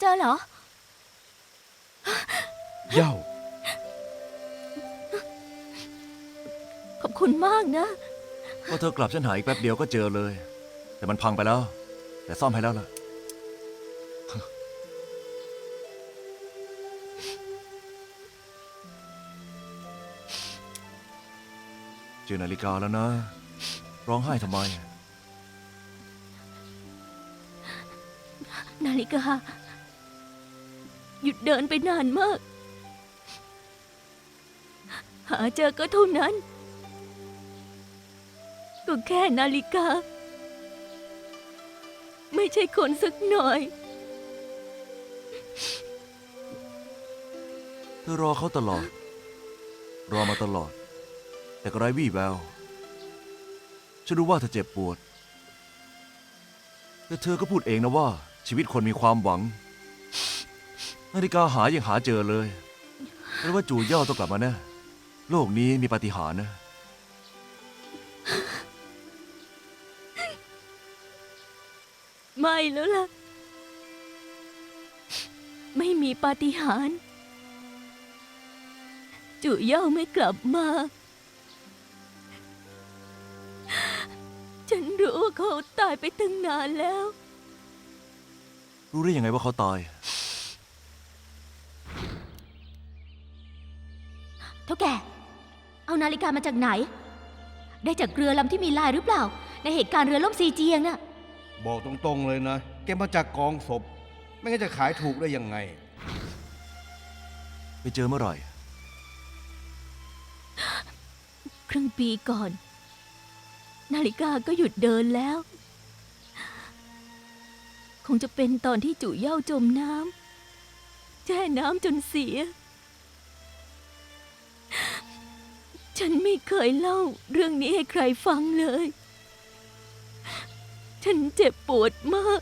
เจอเหรอเหย้าขอบคุณมากนะ พอเธอกลับฉันหาอีกแป๊บเดียวก็เจอเลย แต่มันพังไปแล้ว แต่ซ่อมให้แล้วล่ะ เจอนาฬิกาแล้วนะ ร้องไห้ทำไม นาฬิกา หยุดเดินไปนานมาก หาเจอก็เท่านั้น ก็แค่นาฬิกา ไม่ใช่คนสักหน่อย เธอรอเขาตลอด รอมาตลอด แต่ก็ไร้วี่แววฉันรู้ว่าเธอเจ็บปวด แต่เธอก็พูดเองนะว่าชีวิตคนมีความหวัง นาฬิกาหายังหาเจอเลยแปลว่าจู่เย่าต้องกลับมาแน่โลกนี้มีปาฏิหาริย์นะ ไม่แล้วล่ะ ไม่มีปาฏิหาริย์จู่เย่าไม่กลับมา ฉันรู้ว่าเขาตายไปตั้งนานแล้ว รู้ได้ยังไงว่าเขาตาย นาฬิกามาจากไหน ได้จากเรือลำที่มีลายหรือเปล่า ในเหตุการณ์เรือล่มซีเจียงน่ะ บอกตรงๆเลยนะ แกมาจากกองศพ ไม่งั้นจะขายถูกได้ยังไง ไปเจอเมื่อไหร่ ครึ่งปีก่อน นาฬิกาก็หยุดเดินแล้ว คงจะเป็นตอนที่จู่เหย่าจมน้ำแช่น้ำจนเสีย ฉันไม่เคยเล่าเรื่องนี้ให้ใครฟังเลย ฉันเจ็บปวดมาก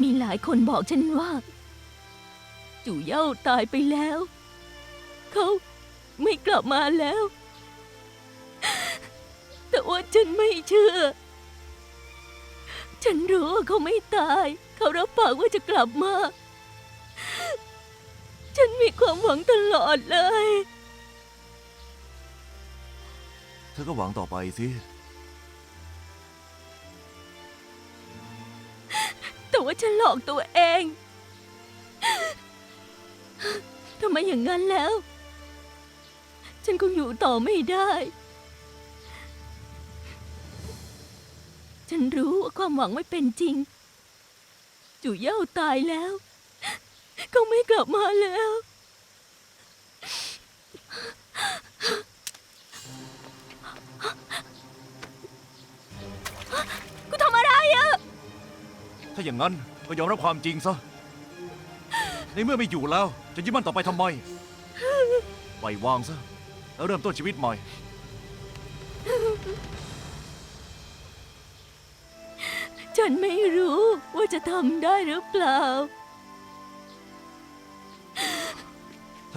มีหลายคนบอกฉันว่า จู่เย่าตายไปแล้ว เขาไม่กลับมาแล้ว แต่ว่าฉันไม่เชื่อ ฉันรู้ว่าเขาไม่ตาย เขารับปากว่าจะกลับมา มีความหวังตลอดเลย เธอก็หวังต่อไปสิ แต่ว่าฉันหลอกตัวเอง ทำไมอย่างนั้นแล้ว ฉันคงอยู่ต่อไม่ได้ ฉันรู้ว่าความหวังไม่เป็นจริง จู่เหย่าตายแล้ว เขาไม่กลับมาแล้วกูทำอะไรอะถ้าอย่างนั้นก็ยอมรับความจริงซะ ในเมื่อไม่อยู่แล้ว จะยึดมั่นต่อไปทำไมปล่อยวางซะ แล้วเริ่มต้นชีวิตใหม่ ฉันไม่รู้ว่าจะทำได้หรือเปล่า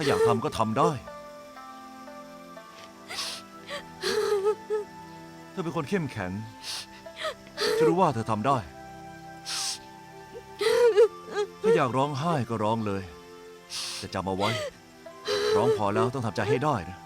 ถ้าอยากทำก็ทำได้ เธอเป็นคนเข้มแข็งฉันรู้ว่าเธอทำได้ ถ้าอยากร้องไห้ก็ร้องเลย แต่จำเอาไว้ ร้องพอแล้วต้องทำใจให้ได้นะ